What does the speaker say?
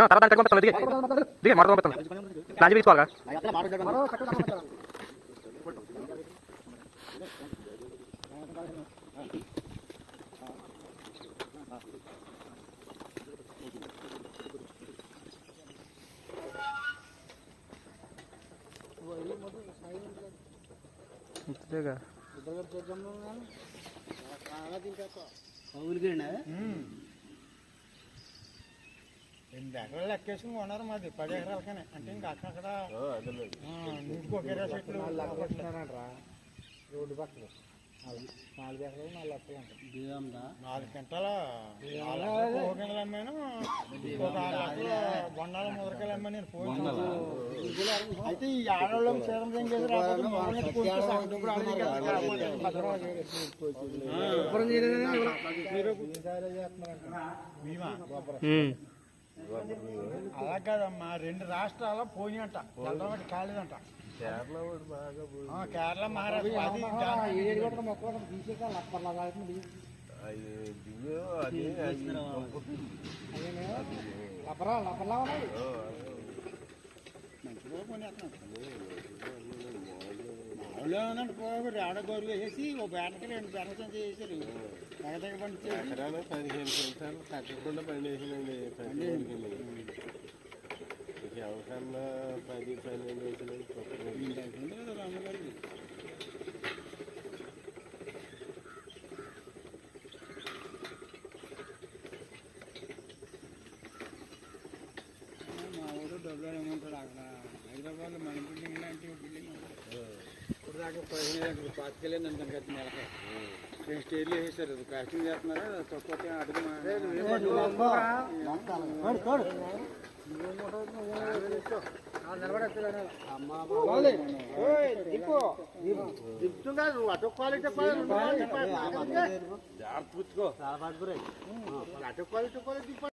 తర్వాత దాంట్లో పంపిస్తాను దిగే దిగే మరొక పంపిస్తాను లాంచి తీసుకోవాలిగా అంతేగా ఎనిమిది ఎకరాలు లెక్కేసుకుని కొన్నారు మాది పది ఎకరాలకనే. అంటే ఇంకా అక్కడక్కడ నూటికి ఒక ఇరవై చెట్లు రోడ్డు పక్కన. నాలుగు ఎకరాలు నాలుగు లక్షలు అంటారు. నాలుగు గంటల ఒక గంటలు అమ్మాను ఒక ఆరు లక్షలు బొండాల ముదరకాయలు అమ్మాను నేను ఫోన్ అయితే ఈ ఆడవాళ్ళం చీరం చేసి రాకపోతే మొదలు కొనుక్కు సగం డబ్బులు ఆడనే కదా. భద్రవాళ్ళు బీమా అలా కాదమ్మా రెండు రాష్ట్రాల పోయినంట చంద్రబాబు కాలేదంట ఆ, కేరళ మహారాష్ట్ర అది ఆడగోరు వేసి ఓ బ్యాటకి రెండు బ్యాటర్స్ చేశారు తెగ తెగ పండించేసి ఎకరానికి పదిహేను క్వింటాలు తగ్గకుండా పండేసినండి ప్రతి వ్యవసాయంలో పది పన్నెండు వేసినాయి మా ఊరు డబ్బులు ఏమంటాడు అక్కడ హైదరాబాద్లో మన బిల్డింగ్ లాంటి బిల్డింగ్ ఉంది. ఇప్పుడు దాకా పదిహేను పాతికెళ్ళింది నెలకి రెండు వేసారు. అది ప్యాకింగ్ చేస్తున్నారు. తక్కువ అడుగు అటు క్వాలిటీ అటు క్వాలిటీ క్వాలిటీ